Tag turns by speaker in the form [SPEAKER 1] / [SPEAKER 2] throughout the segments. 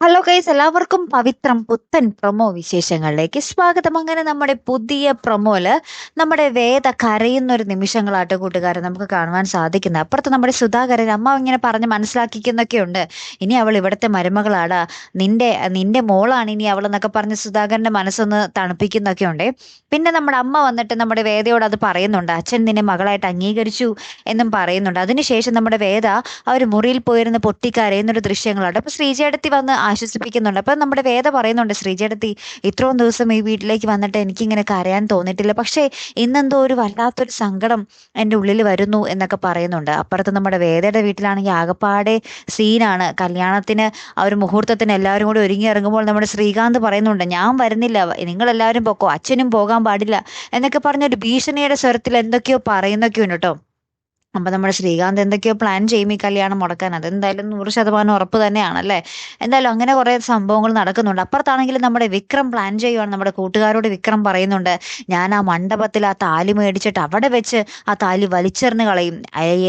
[SPEAKER 1] Hello guys എല്ലാവർക്കും പവിത്രം പുത്തൻ promo വിശേഷങ്ങളിലേക്ക് സ്വാഗതം. അങ്ങനെ നമ്മുടെ പുതിയ പ്രൊമോയിൽ നമ്മുടെ വേദ കരയുന്ന ഒരു നിമിഷങ്ങളാട്ടോ കൂട്ടുകാരെ നമുക്ക് കാണുവാൻ സാധിക്കുന്നത്. അപ്പുറത്ത് നമ്മുടെ സുധാകരൻ അമ്മ ഇങ്ങനെ പറഞ്ഞ് മനസ്സിലാക്കിക്കുന്നൊക്കെ ഉണ്ട്. ഇനി അവൾ ഇവിടുത്തെ മരുമകളാടാ. നിന്റെ നിന്റെ മോളാണ് ഇനി അവൾ എന്നൊക്കെ പറഞ്ഞ് സുധാകരന്റെ മനസ്സൊന്ന് തണുപ്പിക്കുന്നൊക്കെ ഉണ്ട്. പിന്നെ നമ്മുടെ അമ്മ വന്നിട്ട് നമ്മുടെ വേദയോട് അത് പറയുന്നുണ്ട്. അച്ഛൻ നിന്നെ മകളായിട്ട് അംഗീകരിച്ചു എന്നും പറയുന്നുണ്ട്. അതിനുശേഷം നമ്മുടെ വേദ ഒരു മുറിയിൽ പോയിരുന്ന് പൊട്ടിക്കരയുന്നൊരു ദൃശ്യങ്ങളാണ്. അപ്പൊ ശ്രീജയടത്തി വന്ന് ആശ്വസിപ്പിക്കുന്നുണ്ട്. അപ്പം നമ്മുടെ വേദ പറയുന്നുണ്ട് ശ്രീജേടത്തി ഇത്രയും ദിവസം ഈ വീട്ടിലേക്ക് വന്നിട്ട് എനിക്കിങ്ങനെ കരയാൻ തോന്നിയിട്ടില്ല. പക്ഷേ ഇന്നെന്തോ ഒരു വല്ലാത്തൊരു സങ്കടം എന്റെ ഉള്ളിൽ വരുന്നു എന്നൊക്കെ പറയുന്നുണ്ട്. അപ്പുറത്ത് നമ്മുടെ വേദയുടെ വീട്ടിലാണെങ്കിൽ ആകപ്പാടെ സീനാണ്. കല്യാണത്തിന് ആ ഒരു മുഹൂർത്തത്തിന് എല്ലാവരും കൂടി ഒരുങ്ങി ഇറങ്ങുമ്പോൾ നമ്മുടെ ശ്രീകാന്ത് പറയുന്നുണ്ട് ഞാൻ വരുന്നില്ല. നിങ്ങളെല്ലാവരും പൊക്കോ. അച്ഛനും പോകാൻ പാടില്ല. എന്നൊക്കെ പറഞ്ഞൊരു ഭീഷണിയുടെ സ്വരത്തിൽ എന്തൊക്കെയോ പറയുന്നൊക്കെയുണ്ട് കേട്ടോ. അപ്പൊ നമ്മുടെ ശ്രീകാന്ത് എന്തൊക്കെയോ പ്ലാൻ ചെയ്യും ഈ കല്യാണം മുടക്കാൻ. അതെന്തായാലും നൂറ് ശതമാനം ഉറപ്പ് തന്നെയാണ് അല്ലേ എന്തായാലും അങ്ങനെ കുറെ സംഭവങ്ങൾ നടക്കുന്നുണ്ട്. അപ്പുറത്താണെങ്കിലും നമ്മുടെ വിക്രം പ്ലാൻ ചെയ്യുവാണ്. നമ്മുടെ കൂട്ടുകാരോട് വിക്രം പറയുന്നുണ്ട്. ഞാൻ ആ മണ്ഡപത്തിൽ ആ താലി മേടിച്ചിട്ട് അവിടെ വെച്ച് ആ താലി വലിച്ചെറിഞ്ഞ് കളയും.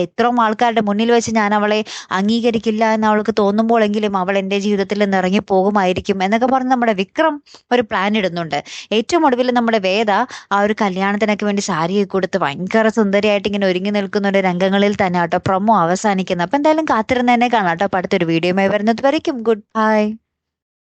[SPEAKER 1] എത്രയും ആൾക്കാരുടെ മുന്നിൽ വെച്ച് ഞാൻ അവളെ അംഗീകരിക്കില്ല എന്ന് അവൾക്ക് തോന്നുമ്പോഴെങ്കിലും അവൾ എന്റെ ജീവിതത്തിൽ നിന്ന് ഇറങ്ങി പോകുമായിരിക്കും എന്നൊക്കെ പറഞ്ഞ് നമ്മുടെ വിക്രം ഒരു പ്ലാൻ ഇടുന്നുണ്ട്. ഏറ്റവും ഒടുവിൽ നമ്മുടെ വേദ ആ ഒരു കല്യാണത്തിനൊക്കെ വേണ്ടി സാരി കൊടുത്ത് ഭയങ്കര സുന്ദരിയായിട്ട് ഇങ്ങനെ ഒരുങ്ങി നിൽക്കുന്ന ഒരു രംഗങ്ങളിൽ തന്നെ കേട്ടോ പ്രൊമോ അവസാനിക്കുന്നത്. അപ്പൊ എന്തായാലും കാത്തിരുന്ന് തന്നെ കാണാം കേട്ടോ അപ്പൊ അടുത്തൊരു വീഡിയോയുമായി വരുന്നത് വരയ്ക്കും. Good bye